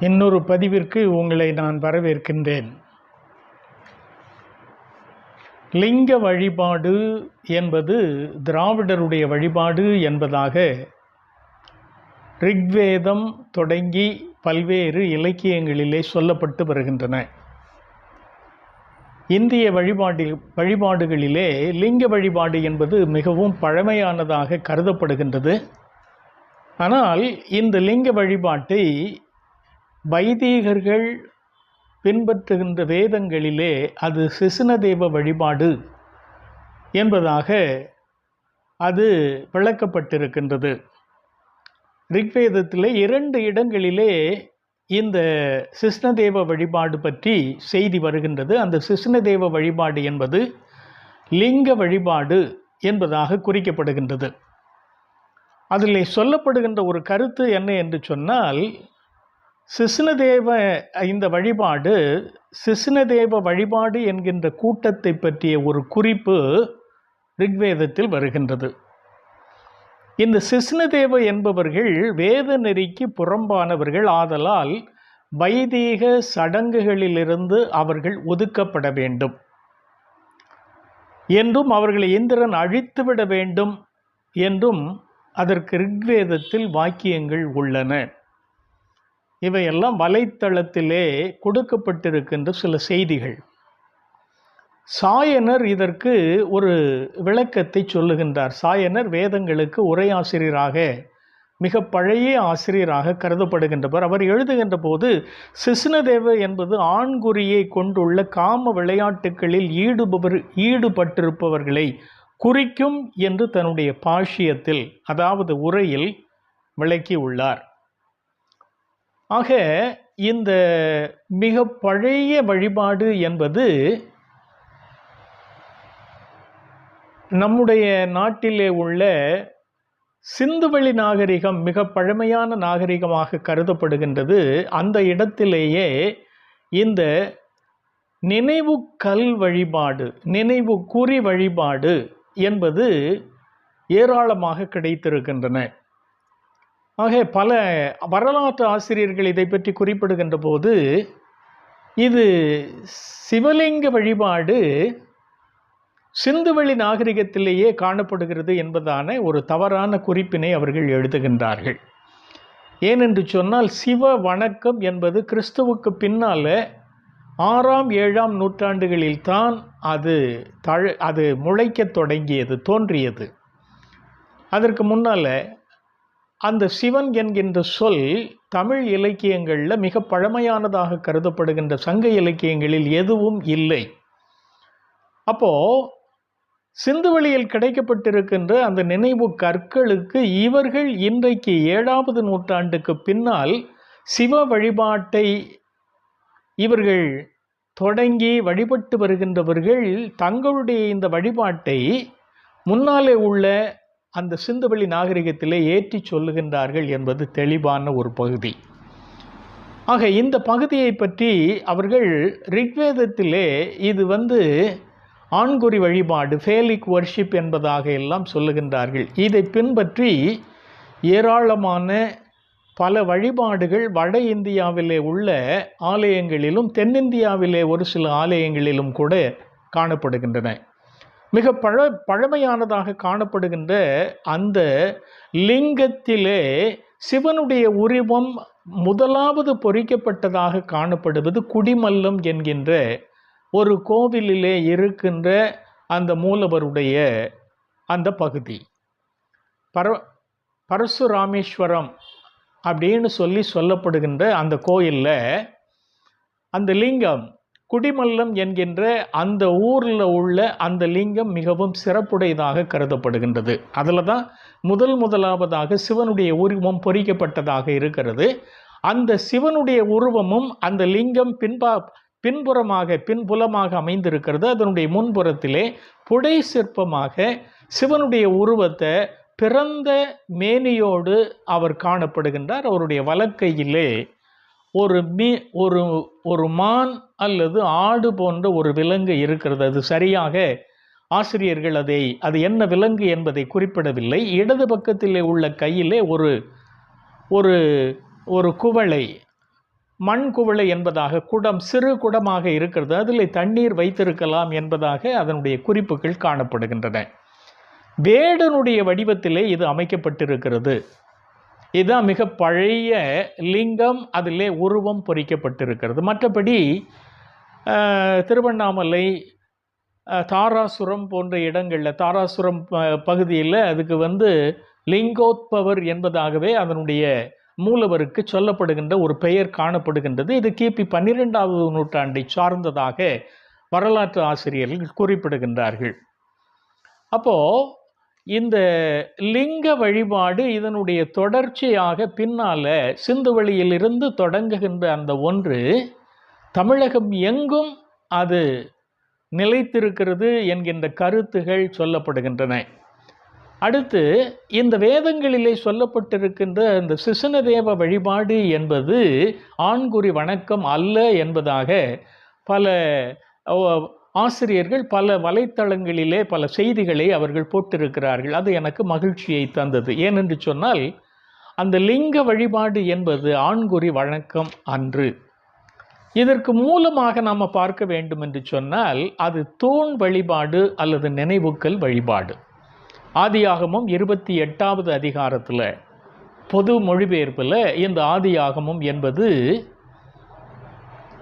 இன்னொரு பதிவிற்கு உங்களை நான் வரவேற்கின்றேன். லிங்க வழிபாடு என்பது திராவிடருடைய வழிபாடு என்பதாக ரிக்வேதம் தொடங்கி பல்வேறு இலக்கியங்களிலே சொல்லப்பட்டு வருகின்றன. இந்திய வழிபாடு வழிபாடுகளிலே லிங்க வழிபாடு என்பது மிகவும் பழமையானதாக கருதப்படுகின்றது. ஆனால் இந்த லிங்க வழிபாட்டை வைதீகர்கள் பின்பற்றுகின்ற வேதங்களிலே அது சிசுனதேவ வழிபாடு என்பதாக அது விளக்கப்பட்டிருக்கின்றது. ரிக்வேதத்தில் இரண்டு இடங்களிலே இந்த சிஷ்ணதேவ வழிபாடு பற்றி செய்தி வருகின்றது. அந்த சிஷ்ணதேவ வழிபாடு என்பது லிங்க வழிபாடு என்பதாக குறிக்கப்படுகின்றது. அதில் சொல்லப்படுகின்ற ஒரு கருத்து என்ன என்று சொன்னால் சிசுனதேவ இந்த வழிபாடு சிசுனதேவ வழிபாடு என்கின்ற கூட்டத்தை பற்றிய ஒரு குறிப்பு ரிக்வேதத்தில் வருகின்றது. இந்த சிஸ்னதேவ என்பவர்கள் வேத நெறிக்கு புறம்பானவர்கள் ஆதலால் வைதீக சடங்குகளிலிருந்து அவர்கள் ஒதுக்கப்பட வேண்டும். என்றும் அவர்களை இந்திரன் அழித்துவிட வேண்டும் என்றும் அதற்கு ரிக்வேதத்தில் வாக்கியங்கள் உள்ளன. இவையெல்லாம் வலைத்தளத்திலே கொடுக்கப்பட்டிருக்கின்ற சில செய்திகள். சாயனர் இதற்கு ஒரு விளக்கத்தை சொல்லுகின்றார். சாயனர் வேதங்களுக்கு உரையாசிரியராக மிக பழைய ஆசிரியராக கருதப்படுகின்றவர். அவர் எழுதுகின்ற போது சிஸ்னதேவ என்பது ஆண்குறியை கொண்டுள்ள காம விளையாட்டுகளில் ஈடுபவர் ஈடுபட்டிருப்பவர்களை குறிக்கும் என்று தன்னுடைய பாஷ்யத்தில் அதாவது உரையில் விளக்கியுள்ளார். ஆக இந்த மிக பழைய வழிபாடு என்பது நம்முடைய நாட்டிலே உள்ள சிந்துவெளி நாகரிகம் மிக பழமையான நாகரிகமாக கருதப்படுகின்றது. அந்த இடத்திலேயே இந்த நினைவு கல் வழிபாடு நினைவு குறி வழிபாடு என்பது ஏராளமாக கிடைத்திருக்கின்றன. ஆக பல வரலாற்று ஆசிரியர்கள் இதை பற்றி குறிப்பிடுகின்ற போது இது சிவலிங்க வழிபாடு சிந்துவெளி நாகரிகத்திலேயே காணப்படுகிறது என்பதான ஒரு தவறான குறிப்பினை அவர்கள் எழுதுகின்றார்கள். ஏனென்று சொன்னால் சிவ வணக்கம் என்பது கிறிஸ்துவுக்கு பின்னால் ஆறாம் ஏழாம் நூற்றாண்டுகளில் தான் அது தழ அது முளைக்க தொடங்கியது தோன்றியது. அதற்கு முன்னால் அந்த சிவன் என்கின்ற சொல் தமிழ் இலக்கியங்களில் மிக பழமையானதாக கருதப்படுகின்ற சங்க இலக்கியங்களில் எதுவும் இல்லை. அப்போது சிந்துவெளியில் கிடைக்கப்பட்டிருக்கின்ற அந்த நினைவு கற்களுக்கு இவர்கள் இன்றைக்கு ஏழாவது நூற்றாண்டுக்கு பின்னால் சிவ வழிபாட்டை இவர்கள் தொடங்கி வழிபட்டு வருகின்றவர்கள் தங்களுடைய இந்த வழிபாட்டை முன்னாலே உள்ள அந்த சிந்துவெளி நாகரிகத்திலே ஏற்றி சொல்லுகின்றார்கள் என்பது தெளிவான ஒரு பகுதி. ஆக இந்த பகுதியை பற்றி அவர்கள் ரிக்வேதத்திலே இது வந்து ஆண்குறி வழிபாடு ஃபேலிக் வர்ஷிப் என்பதாக எல்லாம் சொல்லுகின்றார்கள். இதை பின்பற்றி ஏராளமான பல வழிபாடுகள் வட இந்தியாவிலே உள்ள ஆலயங்களிலும் தென்னிந்தியாவிலே ஒரு சில ஆலயங்களிலும் கூட காணப்படுகின்றன. மிக பழ பழமையானதாக காணப்படுகின்ற அந்த லிங்கத்திலே சிவனுடைய உருவம் முதலாவது பொறிக்கப்பட்டதாக காணப்படுவது குடிமல்லம் என்கின்ற ஒரு கோவிலிலே இருக்கின்ற அந்த மூலவருடைய அந்த பகுதி. பர பரசுராமேஸ்வரம் அப்படின்னு சொல்லி சொல்லப்படுகின்ற அந்த கோயிலில் அந்த லிங்கம் குடிமல்லம் என்கின்ற அந்த ஊரில் உள்ள அந்த லிங்கம் மிகவும் சிறப்புடையதாக கருதப்படுகின்றது. அதில் தான் முதல் முதலாவதாக சிவனுடைய உருவம் பொறிக்கப்பட்டதாக இருக்கிறது. அந்த சிவனுடைய உருவமும் அந்த லிங்கம் பின்பா பின்புறமாக பின்புலமாக அமைந்திருக்கிறது. அதனுடைய முன்புறத்திலே புடை சிற்பமாக சிவனுடைய உருவத்தை பிறந்த மேனியோடு அவர் காணப்படுகின்றார். அவருடைய வலக்கையிலே ஒரு மீ ஒரு ஒரு மான் அல்லது ஆடு போன்ற ஒரு விலங்கு இருக்கிறது. அது சரியாக ஆசிரியர்கள் அதை அது என்ன விலங்கு என்பதை குறிப்பிடவில்லை. இடது பக்கத்திலே உள்ள கையிலே ஒரு ஒரு ஒரு குவளை மண் குவளை என்பதாக குடம் சிறு குடமாக இருக்கிறது. அதில் தண்ணீர் வைத்திருக்கலாம் என்பதாக அதனுடைய குறிப்புகள் காணப்படுகின்றன. வேடனுடைய வடிவத்திலே இது அமைக்கப்பட்டிருக்கிறது. இதுதான் மிக பழைய லிங்கம் அதிலே உருவம் பொறிக்கப்பட்டிருக்கிறது. மற்றபடி திருவண்ணாமலை தாராசுரம் போன்ற இடங்களில் தாராசுரம் பகுதியில் அதுக்கு வந்து லிங்கோத்பவர் என்பதாகவே அதனுடைய மூலவருக்கு சொல்லப்படுகின்ற ஒரு பெயர் காணப்படுகின்றது. இது கிபி பன்னிரெண்டாவது நூற்றாண்டை சார்ந்ததாக வரலாற்று ஆசிரியர்கள் குறிப்பிடுகின்றார்கள். அப்போது இந்த லிங்க வழிபாடு இதனுடைய தொடர்ச்சியாக பின்னால் சிந்துவெளியிலிருந்து தொடங்குகின்ற அந்த ஒன்று தமிழகம் எங்கும் அது நிலைத்திருக்கிறது என்கின்ற கருத்துகள் சொல்லப்படுகின்றன. அடுத்து இந்த வேதங்களிலே சொல்லப்பட்டிருக்கின்ற இந்த சிசனதேவ வழிபாடு என்பது ஆண்குறி வணக்கம் அல்ல என்பதாக பல ஆசிரியர்கள் பல வலைத்தளங்களிலே பல செய்திகளை அவர்கள் போட்டிருக்கிறார்கள். அது எனக்கு மகிழ்ச்சியை தந்தது. ஏனென்று சொன்னால் அந்த லிங்க வழிபாடு என்பது ஆண்குறி வழக்கம் அன்று. இதற்கு மூலமாக நாம் பார்க்க வேண்டும் என்று சொன்னால் அது தூண் வழிபாடு அல்லது நினைவுக்கல் வழிபாடு. ஆதியாகமும் இருபத்தி எட்டாவது அதிகாரத்தில் பொது மொழிபெயர்ப்பில் இந்த ஆதியாகமும் என்பது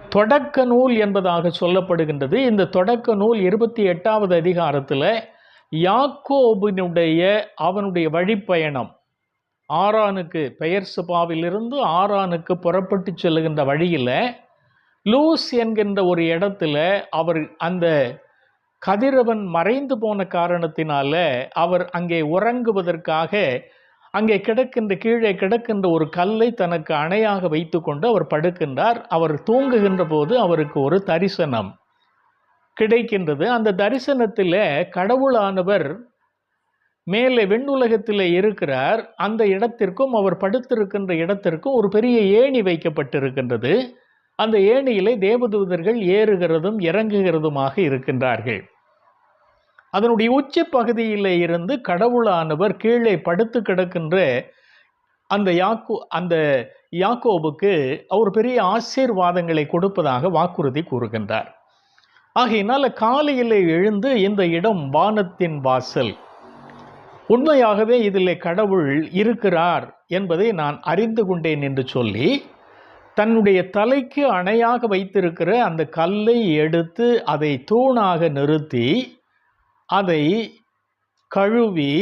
தொடக்க நூல் என்பதாக சொல்லப்படுகின்றது. இந்த தொடக்க நூல் இருபத்தி எட்டாவது அதிகாரத்தில் யாக்கோபினுடைய அவனுடைய வழிப்பயணம். ஆரானுக்கு பெயர் சுபாவிலிருந்து ஆரானுக்கு புறப்பட்டு செல்லுகின்ற வழியில் லூஸ் என்கின்ற ஒரு இடத்துல அவர் அந்த கதிரவன் மறைந்து போன காரணத்தினால அவர் அங்கே உறங்குவதற்காக அங்கே கிடக்கின்ற கீழே கிடக்கின்ற ஒரு கல்லை தனக்கு அணையாக வைத்துக்கொண்டு அவர் படுக்கின்றார். அவர் தூங்குகின்ற போது அவருக்கு ஒரு தரிசனம் கிடைக்கின்றது. அந்த தரிசனத்தில் கடவுளானவர் மேலே விண்ணுலகத்தில் இருக்கிறார். அந்த இடத்திற்கும் அவர் படுத்திருக்கின்ற இடத்திற்கும் ஒரு பெரிய ஏணி வைக்கப்பட்டிருக்கின்றது. அந்த ஏணியிலே தேவதூதர்கள் ஏறுகிறதும் இறங்குகிறதுமாக இருக்கின்றார்கள். அதனுடைய உச்சி பகுதியில் இருந்து கடவுளானவர் கீழே படுத்து கிடக்கின்ற அந்த யாக்கோ அந்த யாக்கோபுக்கு அவர் பெரிய ஆசீர்வாதங்களை கொடுப்பதாக வாக்குறுதி கூறுகின்றார். ஆகையினால் காலையிலே எழுந்து இந்த இடம் வானத்தின் வாசல். உண்மையாகவே இதிலே கடவுள் இருக்கிறார் என்பதை நான் அறிந்து கொண்டேன் என்று சொல்லி தன்னுடைய தலைக்கு அணையாக வைத்திருக்கிற அந்த கல்லை எடுத்து அதை தூணாக நிறுத்தி அதை கழுவி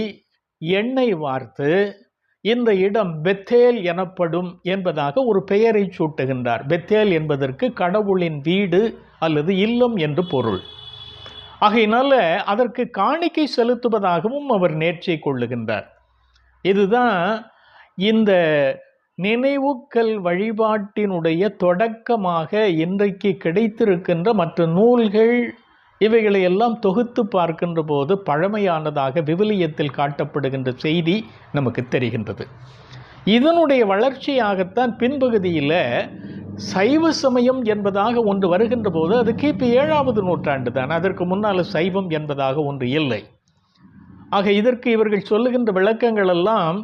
எண்ணெய் வார்த்து இந்த இடம் பெத்தேல் எனப்படும் என்பதாக ஒரு பெயரை சூட்டுகின்றார். பெத்தேல் என்பதற்கு கடவுளின் வீடு அல்லது இல்லம் என்று பொருள். ஆகையினால அதற்கு காணிக்கை செலுத்துவதாகவும் அவர் நேர்ச்சை கொள்ளுகின்றார். இதுதான் இந்த நினைவுக்கல் வழிபாட்டினுடைய தொடக்கமாக இன்றைக்கு கிடைத்திருக்கின்ற மற்ற நூல்கள் இவைகளை எல்லாம் தொகுத்து பார்க்கின்ற போது பழமையானதாக விவிலியத்தில் காட்டப்படுகின்ற செய்தி நமக்கு தெரிகின்றது. இதனுடைய வளர்ச்சியாகத்தான் பின்பகுதியில் சைவ சமயம் என்பதாக ஒன்று வருகின்ற போது அது கிபி ஏழாவது நூற்றாண்டு தான். அதற்கு முன்னால் சைவம் என்பதாக ஒன்று இல்லை. ஆக இதற்கு இவர்கள் சொல்லுகின்ற விளக்கங்கள் எல்லாம்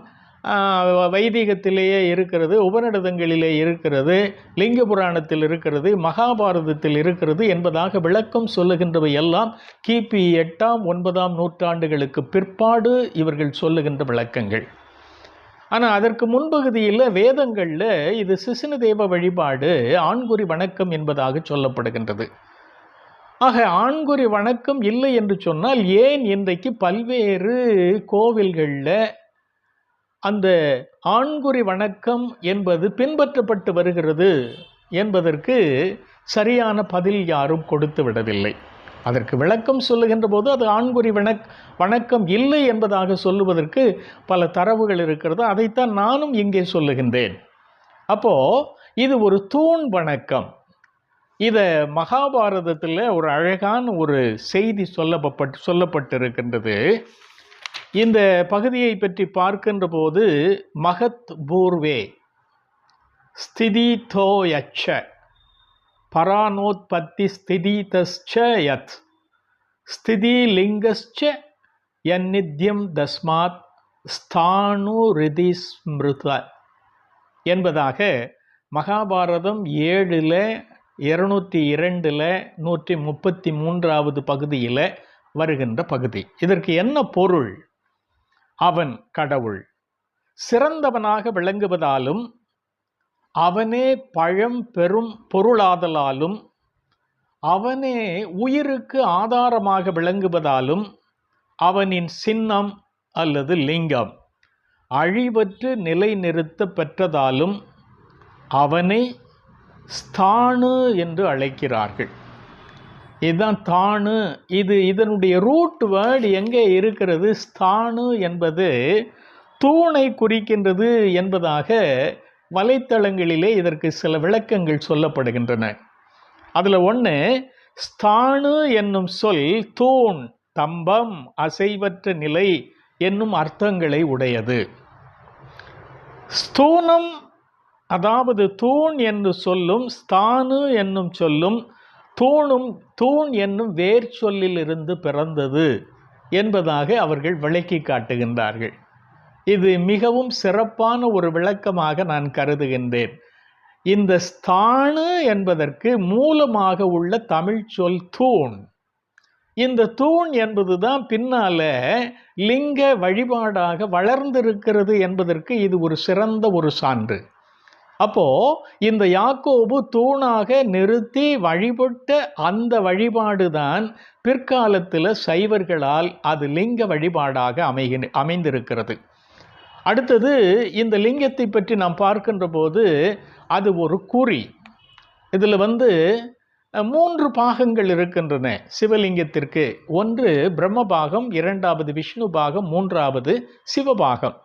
வைதிகத்திலேயே இருக்கிறது உபநிடதங்களிலே இருக்கிறது லிங்க புராணத்தில் இருக்கிறது மகாபாரதத்தில் இருக்கிறது என்பதாக விளக்கம் சொல்லுகின்றவை எல்லாம் கிபி எட்டாம் ஒன்பதாம் நூற்றாண்டுகளுக்கு பிற்பாடு இவர்கள் சொல்லுகின்ற விளக்கங்கள். ஆனால் அதற்கு முன்பகுதியில் வேதங்களில் இது சிசுன தேவ வழிபாடு ஆண்குறி வணக்கம் என்பதாக சொல்லப்படுகின்றது. ஆக ஆண்குறி வணக்கம் இல்லை என்று சொன்னால் ஏன் இன்றைக்கு பல்வேறு கோவில்களில் அந்த ஆண்குறி வணக்கம் என்பது பின்பற்றப்பட்டு வருகிறது என்பதற்கு சரியான பதில் யாரும் கொடுத்து விடவில்லை. அதற்கு விளக்கம் சொல்லுகின்ற போது அது ஆண்குறி வணக் வணக்கம் இல்லை என்பதாக சொல்லுவதற்கு பல தரவுகள் இருக்கிறது. அதைத்தான் நானும் இங்கே சொல்லுகின்றேன். அப்போ இது ஒரு தூண் வணக்கம். இதை மகாபாரதத்தில் ஒரு அழகான ஒரு செய்தி சொல்லப்பட்டு சொல்லப்பட்டிருக்கின்றது. இந்த பகுதியை பற்றி பார்க்கின்ற போது மகத் பூர்வே ஸ்திதி தோயச்ச பரானோத்பத்தி ஸ்திதிதஸ்ச யத் ஸ்திதி லிங்கஸ்ச யன்னித்யம் தஸ்மாத் ஸ்தானு ரிதி ஸ்மிருத என்பதாக மகாபாரதம் ஏழில் இருநூற்றி இரண்டில் நூற்றி முப்பத்தி மூன்றாவது பகுதியில் வருகின்ற பகுதி. இதற்கு என்ன பொருள்? அவன் கடவுள். சிறந்தவனாக விளங்குவதாலும் அவனே பழம் பெரும் பொருளாதலாலும் அவனே உயிருக்கு ஆதாரமாக விளங்குவதாலும் அவனின் சின்னம் அல்லது லிங்கம் அழிவற்று நிலைநிறுத்த பெற்றதாலும் அவனை ஸ்தானு என்று அழைக்கிறார்கள். இதுதான் தானு. இது இதனுடைய ரூட் வேர்டு எங்கே இருக்கிறது? ஸ்தானு என்பது தூணை குறிக்கின்றது என்பதாக வலைத்தளங்களிலே இதற்கு சில விளக்கங்கள் சொல்லப்படுகின்றன. அதில் ஒன்று ஸ்தானு என்னும் சொல் தூண் தம்பம் அசைவற்ற நிலை என்னும் அர்த்தங்களை உடையது. ஸ்தூனம் அதாவது தூண் என்று சொல்லும் ஸ்தானு என்னும் சொல்லும் தூணும் தூண் என்னும் வேர் சொல்லிலிருந்து பிறந்தது என்பதாக அவர்கள் விளக்கி காட்டுகின்றார்கள். இது மிகவும் சிறப்பான ஒரு விளக்கமாக நான் கருதுகின்றேன். இந்த ஸ்தானு என்பதற்கு மூலமாக உள்ள தமிழ் சொல் தூண். இந்த தூண் என்பதுதான் பின்னால லிங்க வழிபாடாக வளர்ந்திருக்கிறது என்பதற்கு இது ஒரு சிறந்த ஒரு சான்று. அப்போ இந்த யாக்கோபு தூணாக நிறுத்தி வழிபட்ட அந்த வழிபாடு தான் பிற்காலத்தில் சைவர்களால் அது லிங்க வழிபாடாக அமைகி அமைந்திருக்கிறது. அடுத்தது இந்த லிங்கத்தை பற்றி நாம் பார்க்கின்ற போது அது ஒரு குறி. இதில் வந்து மூன்று பாகங்கள் இருக்கின்றன சிவலிங்கத்திற்கு. ஒன்று பிரம்ம பாகம் இரண்டாவது விஷ்ணு பாகம் மூன்றாவது சிவபாகம்.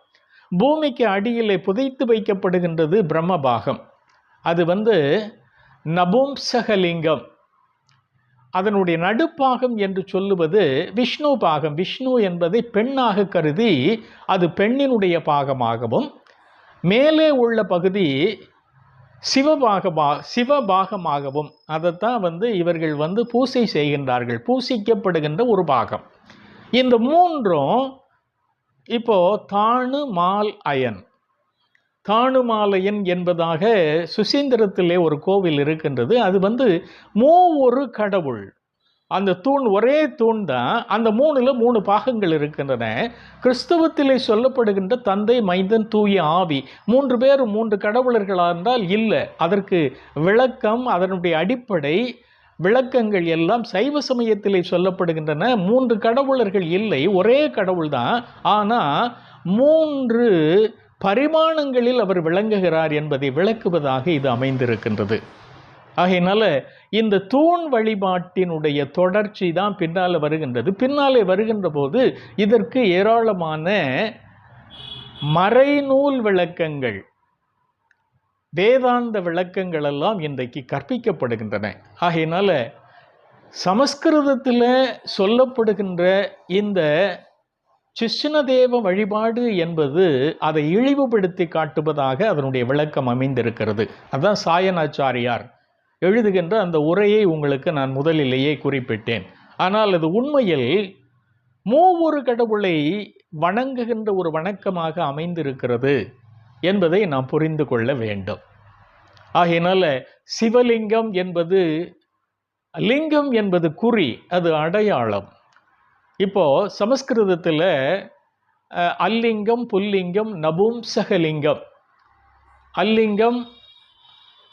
பூமிக்கு அடியிலே புதைத்து வைக்கப்படுகின்றது பிரம்ம பாகம் அது வந்து நபும்சகலிங்கம். அதனுடைய நடுப்பாகம் என்று சொல்லுவது விஷ்ணு பாகம். விஷ்ணு என்பதை பெண்ணாக கருதி அது பெண்ணினுடைய பாகமாகவும் மேலே உள்ள பகுதி சிவபாகமா சிவபாகமாகவும். அதைத்தான் வந்து இவர்கள் வந்து பூசை செய்கின்றார்கள். பூசிக்கப்படுகின்ற ஒரு பாகம். இந்த மூன்றும் இப்போ தாணு மால் அயன் தாணுமாலயன் என்பதாக சுசீந்திரத்திலே ஒரு கோவில் இருக்கின்றது. அது வந்து மூவொரு கடவுள். அந்த தூண் ஒரே தூண் தான். அந்த மூணில் மூணு பாகங்கள் இருக்கின்றன. கிறிஸ்தவத்திலே சொல்லப்படுகின்ற தந்தை மைந்தன் தூய ஆவி மூன்று பேர் மூன்று கடவுளர்களாக இருந்தால் இல்லை. அதற்கு விளக்கம் அதனுடைய அடிப்படை விளக்கங்கள் எல்லாம் சைவ சமயத்திலே சொல்லப்படுகின்றன. மூன்று கடவுளர்கள் இல்லை. ஒரே கடவுள் தான் ஆனால் மூன்று பரிமாணங்களில் அவர் விளங்குகிறார் என்பதை விளக்குவதாக இது அமைந்திருக்கின்றது. ஆகையினால இந்த தூண் வழிபாட்டினுடைய தொடர்ச்சி தான் பின்னால் வருகின்றது. பின்னாலே வருகின்ற போது இதற்கு ஏராளமான மறைநூல் விளக்கங்கள் வேதாந்த விளக்கங்கள் எல்லாம் இன்றைக்கு கற்பிக்கப்படுகின்றன. ஆகையினால சமஸ்கிருதத்தில் சொல்லப்படுகின்ற இந்த சிஷ்ணதேவ வழிபாடு என்பது அதை இழிவுபடுத்தி காட்டுவதாக அதனுடைய விளக்கம் அமைந்திருக்கிறது. அதுதான் சாயனாச்சாரியார் எழுதுகின்ற அந்த உரையை உங்களுக்கு நான் முதலிலேயே குறிப்பிட்டேன். ஆனால் அது உண்மையில் மூவொரு கடவுளை வணங்குகின்ற ஒரு வணக்கமாக அமைந்திருக்கிறது. என்பதை நாம் புரிந்து கொள்ள வேண்டும். ஆகையினால சிவலிங்கம் என்பது லிங்கம் என்பது குறி அது அடையாளம். இப்போ சமஸ்கிருதத்தில் அல்லிங்கம் புல்லிங்கம் நபும்சகலிங்கம் அல்லிங்கம்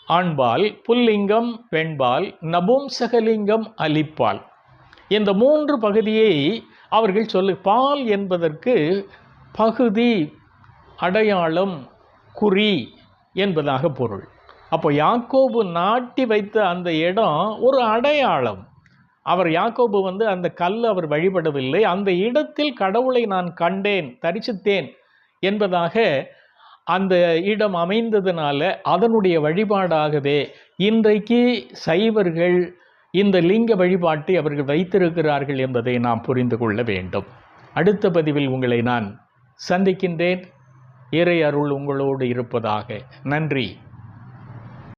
ஆண்பால் புல்லிங்கம் பெண்பால் நபும்சகலிங்கம் அலிப்பால் இந்த மூன்று பகுதியை அவர்கள் சொல்லு பால் என்பதற்கு பகுதி அடையாளம் குறி என்பதாக பொருள். அப்போ யாக்கோபு நாட்டி வைத்த அந்த இடம் ஒரு அடையாளம். அவர் யாக்கோபு வந்து அந்த கல் அவர் வழிபடவில்லை. அந்த இடத்தில் கடவுளை நான் கண்டேன் தரிசித்தேன் என்பதாக அந்த இடம் அமைந்ததுனால அதனுடைய வழிபாடாகவே இன்றைக்கு சைவர்கள் இந்த லிங்க வழிபாட்டை அவர்கள் வைத்திருக்கிறார்கள் என்பதை நாம் புரிந்து கொள்ள வேண்டும். அடுத்த பதிவில் உங்களை நான் சந்திக்கின்றேன். இறை அருள் உங்களோடு இருப்பதாக. நன்றி.